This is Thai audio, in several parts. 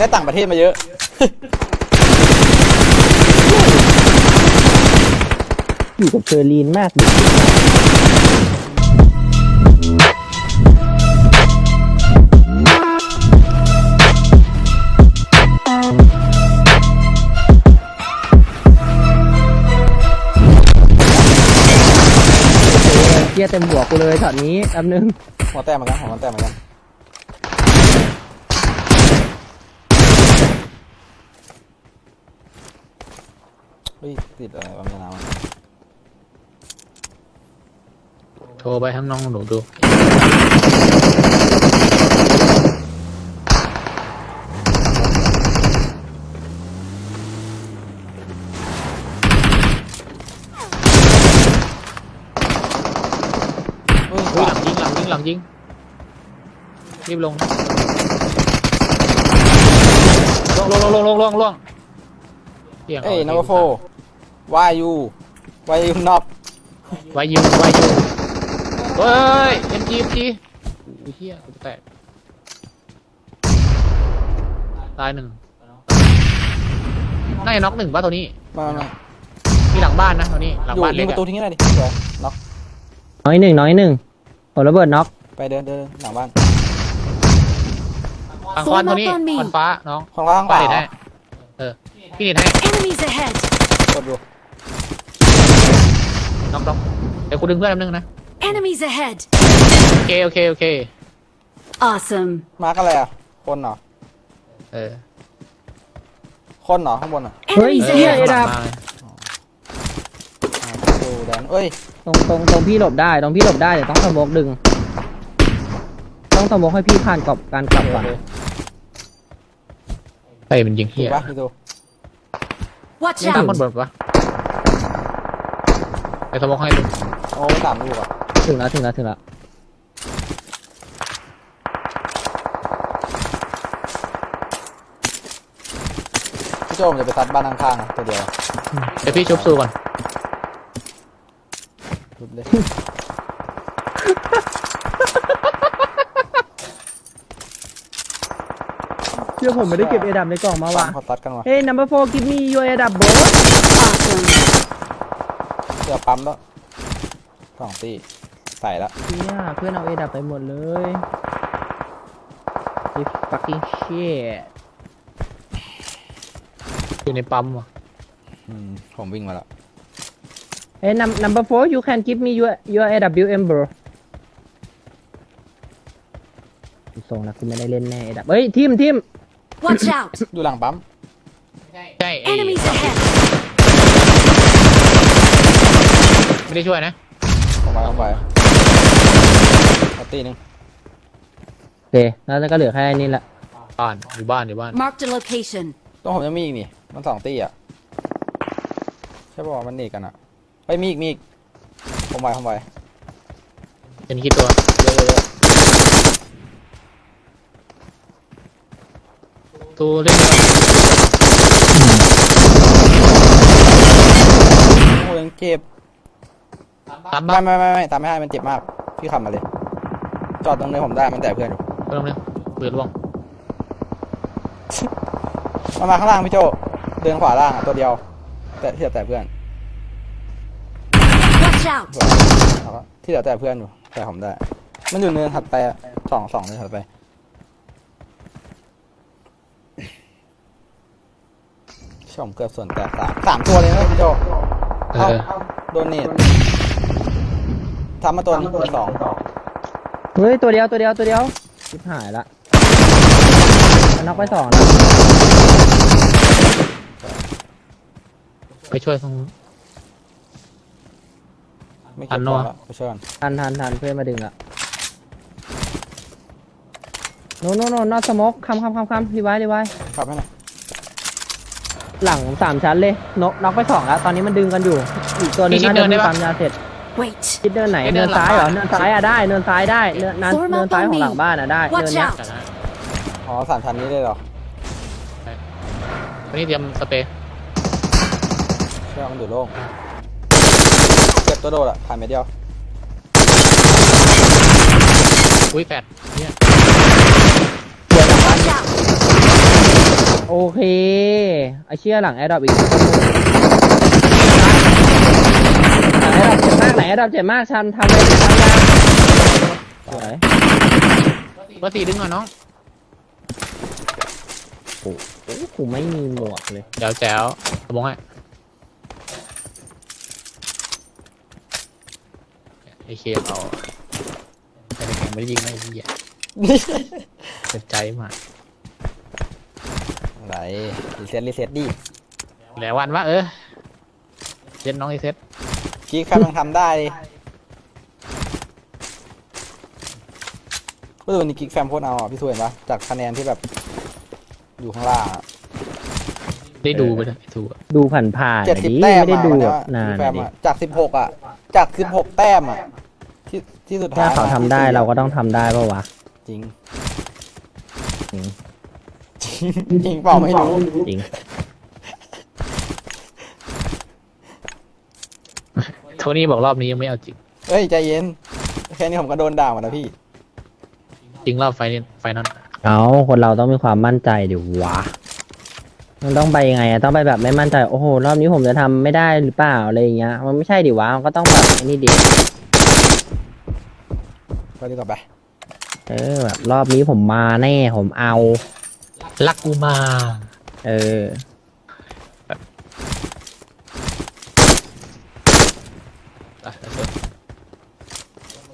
ได้ต่างประเทศมาเยอะ อยู่กับเชอรีนมากดิเกียเต็มหัวกูเลยช็อตนี้แป๊บนึงหัวแตกเหมือนกันหัวมันแตกเหมือนกัน ฮ้ยติดอะไรวะไม่น้ำอะโทรไปทั้งน้องหนูดูเฮ้ยอุ้ยหลังยิงหลังยิงหลังยิงรีบลงลงลงลงลงลงลงลงเหี้ยเอ้ยนัมเบอร์โฟ วายยูวายยูน็อกไว้ยิงไว้ยิงเฮ้ยเอ็มจีเอ็มจีอุ้ยเฮียกูจะแตกตายหนึ่งน่าจะน็อกหนึ่งป่ะตัวนี้มามามีหลังบ้านนะตัวนี้หลังอยู่บ้านยิเล็งกประตูอะทิ้งให้หน่อยดิสวยน็อกน้อยหนึ่งน้อยหนึ่งโอ้ระเบิดน็อกไปเดินเดินหลังบ้านฝั่งควันตัวนี้ Form up on me ควันฟ้าน้องของล่างฟ้าเปล่าเด็ดให้เออพี่เด็ดให้ Enemies ahead! กดดู น็อกน็อกเดี๋ยวกูดึงเพื่อนแป๊บนึงนะ Enemies ahead! โอเคโอเคโอเค Awesome. มาร์กอะไรอะ คนเหรอ เออคนเหรอข้างบนอะ Enemies เออหี้ย ahead! ไอ้ดาบมาเลยอ่าดูแดนเอ้ย ตรงตรงตรงพี่หลบได้ตรงพี่หลบได้เดี๋ยวต้องสโมกดึง ต้องสโมกให้พี่ผ่านกับการกลับก่อนโอเคเฮ้ยมันยิงถูเฮีกยปะพี่ดู Watch ตามบ out! นบนปะ ไปสมองให้ดูโอ้สามลูกอะถึงแล้วถึงแล้วถึงแล้วพี่โจมจะไปตัดบ้านข้างๆอะตัวเดียวเดี๋ยวพี่ชุบสู้ก่อนรุดเลยเชื่อผมไม่ได้เก็บเอดับในกล่องมาว่ะเขาตัดกันว่ะเฮ้ย number four give me your เอดับ bro Awesome. เดี๋ยวปั๊มแล้วสองตีใส่ละเนี่ยเพื่อนเอาเอดับไปหมดเลย This fucking shit อยู่ในปั๊มว่ะอืมผมวิ่งมาแล้วเฮ้ย num- number four you can give me your your AWM bro ส่งนะคุณไม่ได้เล่นแน่ AW เฮ้ยทีมทีม Watch out! อยู่หลังปั๊ม ใช่ไอ้ Enemies ahead! ไม่ได้ช่วยนะเข้าไปเข้าไปเอาตีหนึงโอเคแล้วก็เหลือแค่นี้แหละบ้านอยู่บ้านอยู่บ้าน Marked a location. ต้องผมยังมีอีกนี่ มันสองตีอะ ใช่ป่ะมันหนีกันอะไปมีอีกมีอีกผมไปผมไปเป็นคิดตัวเยอะเยอะเยอะตัวเล่นโอ้ยยังเจ็บ ตามไม่บ้านไม่ไม่ไม่ตามไม่ให้มันเจ็บมาก พี่ขับมาเลย จอดตรงนี้ผมได้มันแต่เพื่อนอยู่เพิ่มเลยปืนล่วงมันมาข้างล่างพี่โจเดินขวาล่างอะตัวเดียว แต่ที่เหลือแต่เพื่อน Watch out! สวยแล้วก็ที่เหลือแต่เพื่อนอยู่แต่ผมได้ มันอยู่เนินถัดไปอะสองสองเนินถัดไป ช่องเกือบส่วนแตกสามสามตัวเลยนะพี่โจ เอเอ้าอโดนเนต ทำมาตัวนี้ตัวสองเฮ้ยตัวเดียวตัวเดียวตัวเดียวชิบหายละมันน็อกไปสองแล้วไปช่วยตรงไม่อัเก็บนตัวเนอะ แล้วไปช่วยกันทันทันทันเพื่อนมาดึงละโนโนโนนอตสโมกคำคำคำคำรีไว้รีไว้ขับให้หน่อยหลังสามชั้นเลยนกน็อกไปสองแล้ว ตอนนี้มันดึงกันอยู่ อีกตัวหนึงน่าจะมีความยาเสร็จ Wait. คิดเนินไหนเนินซ้ายเหรอเนินซ้ายอะได้เนินซ้ายได้เนินนั้น Form up เนินซ้าย on ของ me หลังบ้านอะได้เนิน Watch เนี้ย out! จัดนะอ๋อสามชั้นนี้เลยเหรอวันนี้เตรียมสเปรย์เชื่อมันอยู่โล่งเก็บตัวโดดอะผ่านไปเดียวอุ้ยแปดเนี่ย Watch out! โอเคไอเชี่ยหลังแอร์ดรอปอีก คนหนึ่งหลังแอร์ดรอปเจ็บมากหลังแอร์ดรอปเจ็บมากชันทำเลยทำได้สวยเบอร์สี่ดึงก่อนน้อง โอ้โหไม่มีหมวกเลยเดี๋ยวแจ๋วสมองให้ไอเคเอาไอ้แข่งไม่ได้ยิงไม่ได้ยิงเจ็บใจมากอะไรรีเซ็ตรีเซ็ตดิแล้ววันว่าเออเซ็ตน้องไอเซ็ต พี่แคมยังทำได้ดิก็ดูนี่กิ๊กแฟมโคตรเอาอะพี่สวยปะจากคะแนนที่แบบ อยู่ข้างล่างอะได้ดูไปเลยถูกดูผ่านผ่านเจ็ดสิบดิแต้มไม่ได้อะดูวันแบเนี้ยบนานพี่แฟอะมดิอะจากสิบหกอะจากสิบหกแต้มอะที่ที่สุดท้าถ้ายเขาทำได้เราก็ต้องทำได้ปะวะ จริงจริง จริงจริงเปล่าไม่รู้จริง ทนี่บอกรอบนี้ยังไม่เอาจริง เฮ้ยใจเย็น แค่นี้ผมก็โดนด่าหมดแล้วพี่ จริงรอบไฟนี้ไฟนั้นเอาคนเราต้องมีความมั่นใจดิวะ มันต้องไปยังไงอะต้องไปแบบไม่มั่นใจ โอ้โห รอบนี้ผมจะทำไม่ได้หรือเปล่าอะไรอย่างเงี้ย มันไม่ใช่ดิวะ มันก็ต้องแบบไอ้นี่ดิก็ดีกว่าไป เออแบบรอบนี้ผมมาแน่ ผมเอารักกูมา เออ อะ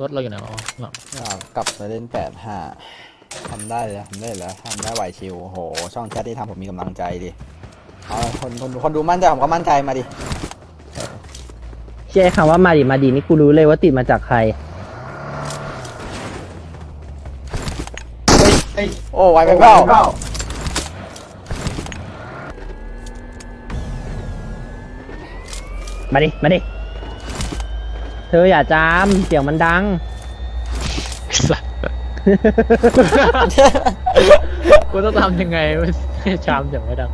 รถรถเราอยู่ไหนวะอ๋อหลังอ่ากลับไปเล่นแปดห้าทำได้เลยทำได้แล้วทำได้ไหวชิวโอ้โห ช่องแชทที่ทำผมมีกำลังใจดิเอาคนคนคนดูมั่นใจผมก็มั่นใจมาดิเชื่อคำว่ามาดิมาดินี่กูรู้เลยว่าติดมาจากใครโอ้ไวไปเปล่ามาดิ มาดิเธออย่าจามเสียงมันดังสัสกูต้องทำยังไงไม่ให้ชามอย่างไม่ดัง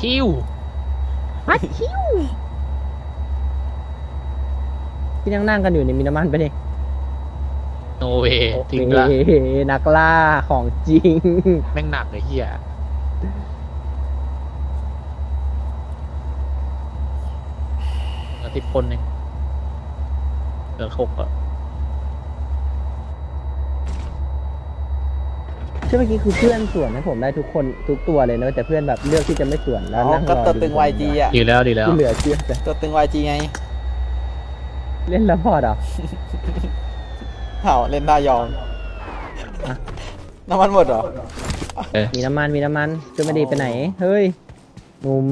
ทิวฮัทชิวที่นั่งนั่งกันอยู่นี่มีน้ำมันไปะดิโนเวจริงละเฮ้นักล่าของจริง แม่งหนักเลยเฮียเหลือ สิบคนเองเหลือหกอะใช่เมื่อกี้คือเพื่อนสวนให้ผมได้ทุกคนทุกตัวเลยเนอะแต่เพื่อนแบบเลือกที่จะไม่สวนแล้วเอานั่งรก็อตัวดูตึง YG อะ ดีแล้วดีแล้วที่เหลือเชื่อแต่ตัวตึง YG ไงเล่นแล้วพอดเหรอเอาเล่นท่ายองอะน้ำมันหมดเหรอมีน้ำมันมีน้ำมันจะไม่ดีไปไหน เฮ้ยหนุ่ม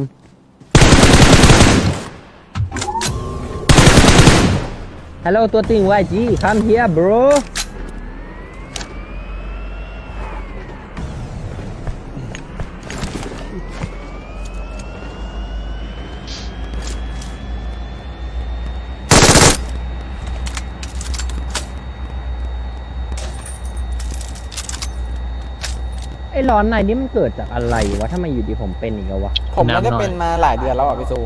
ฮัลโหลตัวติง YG come here bro ไอ้ร้อนในนี่มันเกิดจากอะไรวะทำไมอยู่ดีผมเป็นอีกแล้ววะ ผมไม่ได้เป็นมาหลายเดือนแล้วอะพี่ซู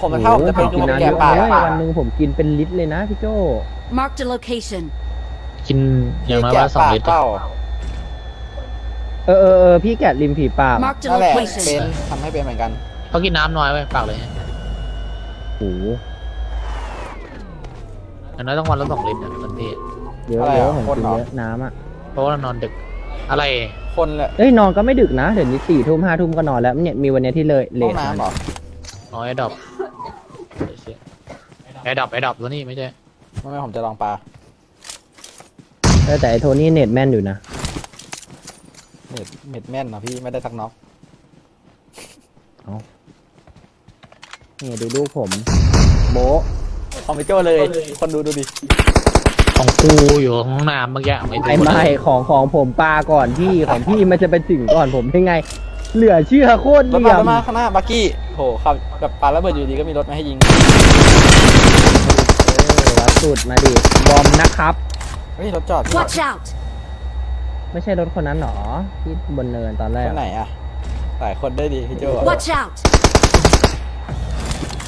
ผมมันเท่าผมจะเป็นคือผมแก่ปากโอ้โหอะ วันหนึ่งผมกินเป็นลิตรเลยนะพี่โจ Marked a location. กินอย่างน้อยแก่ว่าสองปากลิตรเปล่าเออเออเออพี่แกะริมผีปาก Marked a นั่นแหละเป็น location. ทำให้เป็นเหมือนกัน เขากินน้ำน้อยไว้ปากเลยโอ้โหอย่างน้อยต้องวันละสองลิตรอะทันทีเยอะอะไรเยอะอะผมคนกินเหรอ เยอะน้ำอะ เพราะว่าเรานอนดึก อะไร คนแหละเอ้ยนอนก็ไม่ดึกนะ เดี๋ยวนี้สี่ทุ่มห้าทุ่มก็นอนแล้วเนี่ยมีวันเนี้ยที่เลยเลห้องทน้ำเหรออ๋อไอ้ดอก ไอ้ดอกไอ้ดอกตัวนี้ไม่ใช่ไม่ไม่ผมจะลองปลาเออแต่ไอโทนี่เน็ตแม่นอยู่นะ เม็ดเม็ดแม่นนะพี่ไม่ได้สักน็อกนี่ดูลูกผม โบะของพี่โจเลย คนดูดูดิของกูอยู่ห้องน้ำเมื่อกี้ไม่ไอ้ไม่ ของของผมปลาก่อนพี่ ของพี่มันจะไปถึงก่อนผมได้ไง เหลือเชื่อโคตรรถเหลี่มายรมถมาข้างหน้าบักกี้โหขับแบบปาระเบิดอยู่ดีก็มีรถมาให้ยิงเออวัด สุดมาดิบอมนะครับ เฮ้ยรถจอดพี่ Watch out! ไม่ใช่รถคนนั้นหรอที่บนเนินตอนแรคกนไหนอะหลายคนได้ดีพี่โจอะ Watch out!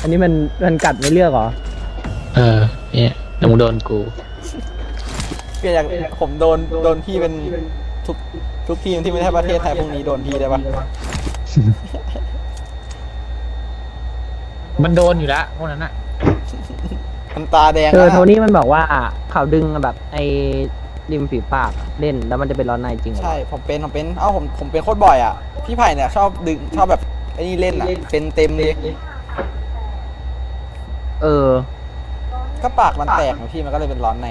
อันนี้มันมันกัดไม่เลือกเหรอเออ เนี่ยแต่มึงโดนกู เปลี่ยนจากผมโดนโดนพี่เป็นทุกทุกทีมที่ไม่ใช่ประเทศไทยพวกนี้โดนพี่ได้ปะมันโดนอยู่แล้วพวกนั้นอะ มันตาแดงเออนะโทนี่มันบอกว่าเขาดึงแบบไอ้ริมฝีปากอะเล่นแล้วมันจะเป็นร้อนในจริงเหรอใช่ผมเป็นผมเป็นเอ้าผมผมเป็นโคตรบ่อยอะพี่ไผ่เนี่ยชอบดึงชอบแบบไอ้นี่เล่นอะเป็นเต็มเลยเออ ก็ปากมันแตกไงพี่มันก็เลยเป็นร้อนใน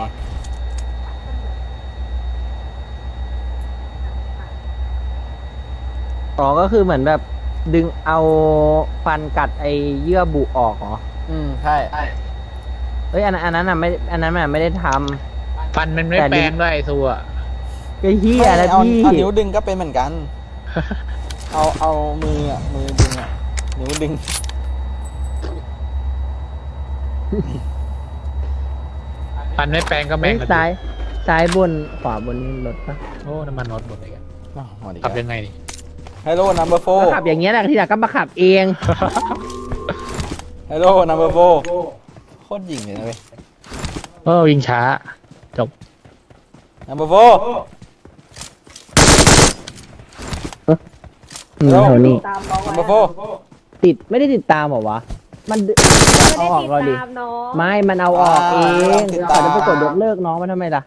อ๋อก็คือเหมือนแบบดึงเอาฟันกัดไอ้เยื่อบุออกเหรอ อืม ใช่ เอ้ยอันนั้นอันนั้นอะไม่อันนั้นอะไม่ได้ทฟันมันไม่แต่แปลลิ้งนด้วยไอ้ตัวอะำไอ้เหี้ยไม่แล้วเอาพี่เอานิ้วดึงก็เป็นเหมือนกัน เอาเอามืออะมือดึงอะนิ้วดึง ฟันไม่แปลงก็แม่เฮ้งยกันซ้ายซ้ายบนขวาบนนี่รถปะโอ้น้ำมันรถหมดเลยกันอ้าวหมดอีกขับแล้วยังไงนี่ฮัลโหลนัมเบอร์โฟก็ขับอย่างเงี้ยแหละที่หลังก็มาขับเองฮัลโหลนัมเบอร์โฟโคตรหยิ่งเลยนะเว้ยโอ้ยิงช้าจบนัมเบอร์โฟอืมโทนี่ตามน้องนัมไว้เบอร์โฟติดไม่ได้ติดตามเหรอวะ มันดึไม่เอาได้ออกติดเราดิตามน้อง ไม่ มันเอาออกเองแต่จะไปกดยกเลิกน้องมันทำไมล่ะ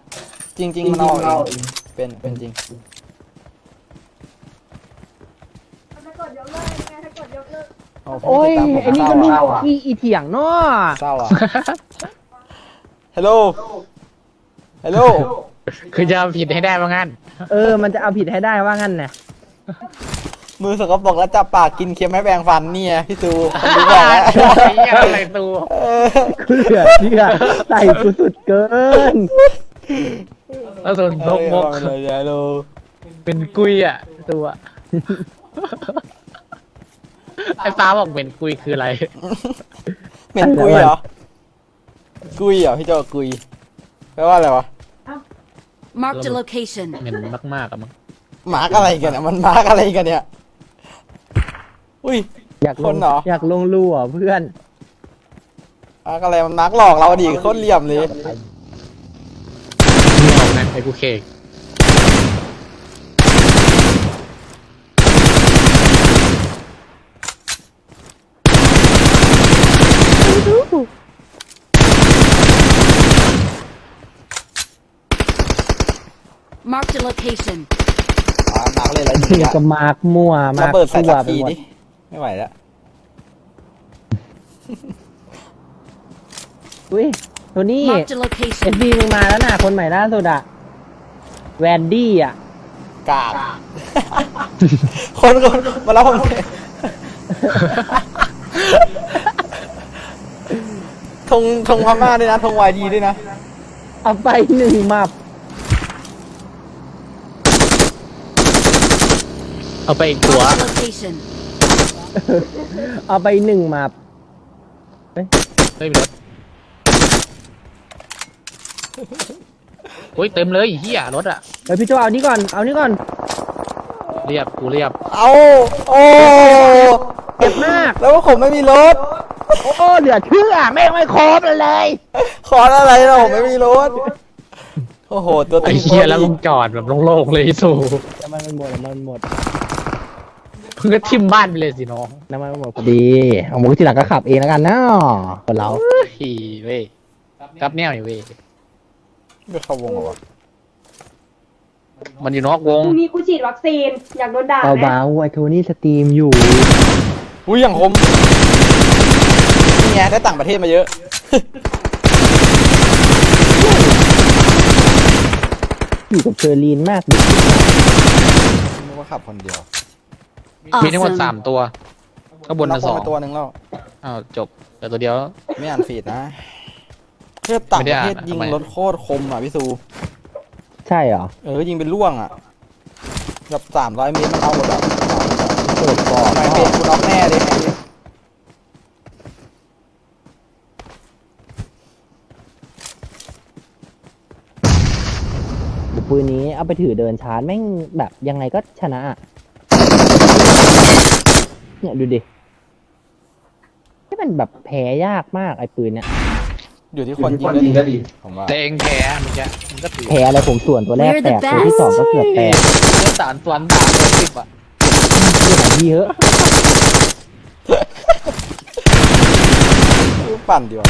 จริงจริงๆมันเอาเองเป็นเป็นจริง ถ้ากดยกเลิกยังไงถ้ากดยกเลิก โอ้ผมโอ้ยติดตามผมไอ้นี่ก็เศลูร้ากอะอีอีเถียงเนาะเศร้าอะฮัลโหลฮัลโหลคือจะเอาผิดให้ได้ว่างั้น เออ มันจะเอาผิดให้ได้ว่างั้นน่ะมือสกปรกแล้วจับปากกินเค็มไม่แปรงฟันเนี่ยพี่ตูผมรู้บอกแล้วไอ้เหี้ยอะไรตัวเออกูเหลือเชื่อใส่กูสุดเกินแล้วส่วนนกมกเอาเลยฮัลโหลเป็นกุยอะตัว ไอ้ฟ้าบอกเป็นกุยคืออะไร เหม็นกุยเหรอ กุยเหรอพี่โจกุยแปลว่าอะไรวะ Marked a location. เหม็นมากๆอะมั้งมาร์กอะไรกันเนี่ยมันมาร์กอะไรกันเนี่ย อุ้ย อยากลคงนเหรออยากลงรูอะเพื่อนมาร์กอะไรมันมาร์กหลอกเราดิโคตรเหลี่ยมเลย นี่ออกนะไอ้กูเค Marked a location. อ่ามาร์กเลยอะไรถึดีงอะกับมาร์กมั่วมาระร์กเบิดใส่ทั่วสักไปทีหมดดิไม่ไหวแล้วอุ้ยโทนี่ Marked a เอ location. ฟบีมึงมาแล้วนะคนใหม่ล่าสุดอะแวนดี้อะกาบคนคนมาแล้วผมทงทงพม่าด้วยนะทงวายดีด้วยนะ เอาไปหนึ่งมับ เอาไปอีกตัว Marked a location. เอาไปหนึ่งมับเฮ้ยมีรถโอ้ยเต็มเลยไอ้เหี้ยรถอะเฮ้ยพี่โจเอานี่ก่อน เอานี่ก่อน เรียบกูเรียบเอาโอ้เจ็บมาก แล้วว่าผมไม่มีรถ โอ้เหลือเชื่อแม่งไม่ครบเลย ขออะไรเราผมไม่มีรถ โอ้โห ตัวไอ้ตึงเหี้ยแล้วมึงจอดแบบโล่งๆเลยสู่น้ำมันมันหมดน้ำมันมันหมด มึงก็ทิมบ้านไปเลยสิน้องน้ำมันมันหมดพอดีเอาหมูทีหลังก็ขับเองแล้วกันเนาะคนเราขี่เว้ยกับแนวอยู่เว้ยไม่เข้าวงเหรอวะมันอยู่นอกวพงรุ่งนี้กูฉีดวัคซีน อยากโดนด่าไหมเบาๆไอโทนี่สตรีมอยู่อุ้ยอย่างคมนี่ไงได้ต่างประเทศมาเยอะอยู่กับเชอรีนมากดินึกว่าขับคนเดียว มีทั้งหมด Awesome. สามตัว ข้างบนนัน่ะสองไปตัวหนึ่งแล้ว อ้าวจบแต่ตัวเดียว ไม่อ่านฟีดนะเพื่อต่างประเทศไม่ได้อ่านยิงทำไม รถโคตรคมอะพี่ซู ใช่เหรอ เออยิงเป็นล่วงอะแบบสามร้อยเมตรมันเอาหมดอะเปิดก่อนทำไมเพจคุณน็อกแน่เลยเดี๋ยวปืนนี้เอาไปถือเดินชาร์จแม่งแบบยังไงก็ชนะอะ เนี่ยดูดิที่มันแบบแพ้ยากมากไอ้ปืนเนี่ยอยู่ที่คนยิงก็ดีผมว่าแต่เองแพ้มันจะมันก็ถือแพ้อะไรผมส่วนตัวแรกแตกตัวที่สองก็เกือบแตกเนื้อสารสวนสามเลยสิบอะที่ของพี่เยอะปั่นดีกว่า